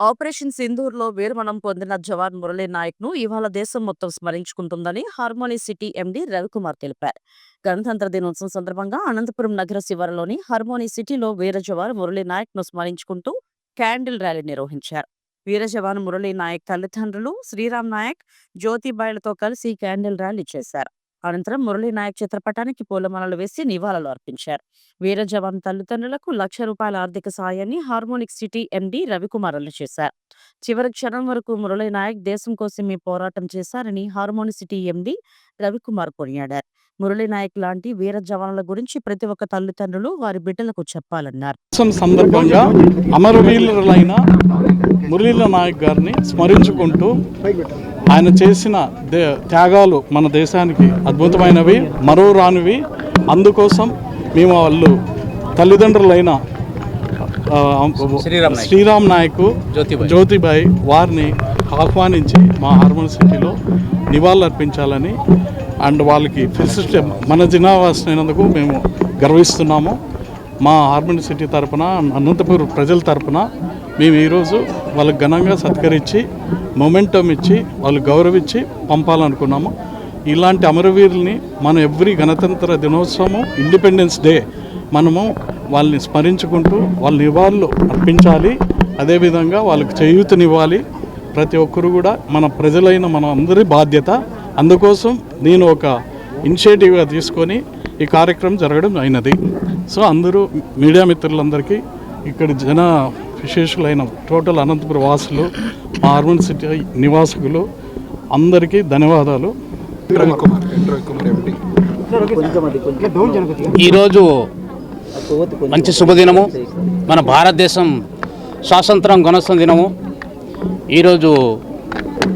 Operation సింధూర్‌లో వీరమణం పొందిన జవాన్ మురళీ నాయక్‌ను ఇవాళ దేశం మొత్తం స్మరించుకుంటుందని హార్మోనీ సిటీ ఎండీ రవికుమార్ తెలిపారు. గణతంత్ర దినోత్సవం సందర్భంగా అనంతపురం నగర శివారులోని హార్మోనీ సిటీలో వీర జవాన్ మురళీ నాయక్‌ను స్మరించుకుంటూ క్యాండిల్ ర్యాలీ నిర్వహించారు. వీర జవాన్ మురళీ నాయక్ తల్లిదండ్రులు శ్రీరామ్ నాయక్, జ్యోతిబాయిలతో కలిసి క్యాండిల్ ర్యాలీ చేశారు. అనంతరం మురళీ నాయక్ చిత్రపటానికి పూలమాలలు వేసి నివాళులు అర్పించారు. వీర జవాన్ తల్లిదండ్రులకు లక్ష రూపాయల ఆర్థిక సాయాన్ని హార్మోనిక్ సిటీ ఎండి రవికుమార్ అందజేశారు. చివరి క్షణం వరకు మురళీ నాయక్ దేశం మీ పోరాటం చేశారని హార్మోనిక్ సిటీ ఎండీ రవికుమార్ కొనియాడారు. మురళీ నాయక్ లాంటి వీర జవాన్ల గురించి ప్రతి ఒక్క తల్లిదండ్రులు వారి బిడ్డలకు చెప్పాలన్నారు. సందర్భంగా అమరవీరులైన మురళీల నాయక్ గారిని స్మరించుకుంటూ ఆయన చేసిన దే త్యాగాలు మన దేశానికి అద్భుతమైనవి మరో రానివి అందుకోసం మేము వాళ్ళు తల్లిదండ్రులైన శ్రీరామ్ నాయక్. జ్యోతిబాయ్. వారిని ఆహ్వానించి మా హార్మోన్ సిటీలో నివాళులు అర్పించాలని అండ్ వాళ్ళకి ఫెసిలిటీ మన జినావాసినందుకు మేము గర్విస్తున్నాము మా హార్మోన్ సిటీ తరపున అనంతపూర్ ప్రజల తరపున మేము ఈరోజు వాళ్ళకి ఘనంగా సత్కరించి మొమెంటం ఇచ్చి వాళ్ళు గౌరవించి పంపాలనుకున్నాము. ఇలాంటి అమరవీరుల్ని మనం ఎవ్రీ గణతంత్ర దినోత్సవము ఇండిపెండెన్స్ డే మనము వాళ్ళని స్మరించుకుంటూ వాళ్ళ నివాళులు అర్పించాలి. అదేవిధంగా వాళ్ళకి చేయూతనివ్వాలి. ప్రతి ఒక్కరు కూడా మన ప్రజలైన మన అందరి బాధ్యత. అందుకోసం నేను ఒక ఇనిషియేటివ్గా తీసుకొని ఈ కార్యక్రమం జరగడం అయినది. సో అందరూ మీడియా మిత్రులందరికీ ఇక్కడ జన విశేషులైన టోటల్ అనంతపురం వాసులు మా అర్బన్ సిటీ నివాసకులు అందరికీ ధన్యవాదాలు. ఈరోజు మంచి శుభదినము. మన భారతదేశం స్వాతంత్రం గణోత్సవం దినము. ఈరోజు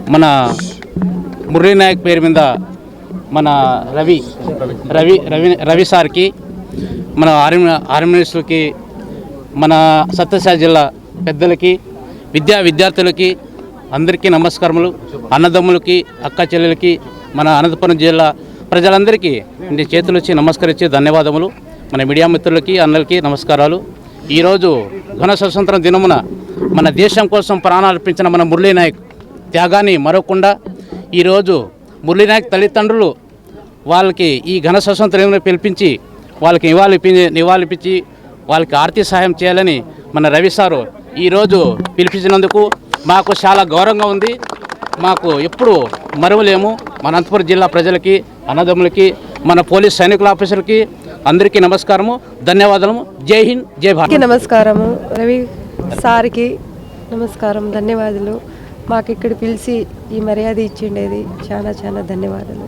మన మురళీ నాయక్ పేరు మీద మన రవి రవి రవి రవి సార్కి మన ఆర్మీ ఆర్మీ మినిస్టర్కి మన సత్యసాయి జిల్లా పెద్దలకి విద్యా విద్యార్థులకి అందరికీ నమస్కారములు అన్నదమ్ములకి అక్క చెల్లెలకి మన అనంతపురం జిల్లా ప్రజలందరికీ నేను చేతులు వచ్చి నమస్కరించి ధన్యవాదములు. మన మీడియా మిత్రులకి అన్నలకి నమస్కారాలు. ఈరోజు ఘన స్వతంత్ర దినమున మన దేశం కోసం ప్రాణాలర్పించిన మన మురళీ నాయక్ త్యాగాన్ని మరవకుండా ఈరోజు మురళీ నాయక్ తల్లిదండ్రులు వాళ్ళకి ఈ ఘన స్వతంత్రం పిలిపించి వాళ్ళకి నివాళి నివాళిపించి వాళ్ళకి ఆర్థిక సహాయం చేయాలని మన రవి సారు ఈరోజు పిలిపించినందుకు మాకు చాలా గౌరవంగా ఉంది. మాకు ఎప్పుడు మరువలేము. మన అనంతపురం జిల్లా ప్రజలకి అన్నదమ్ములకి మన పోలీస్ సైనికుల ఆఫీసర్కి అందరికీ నమస్కారము. ధన్యవాదాలు జై హింద్ జై భారత్. నమస్కారము. రవి సార్కి నమస్కారం ధన్యవాదాలు. మాకు ఇక్కడ పిలిచి ఈ మర్యాద ఇచ్చిండేది. చాలా చాలా ధన్యవాదాలు.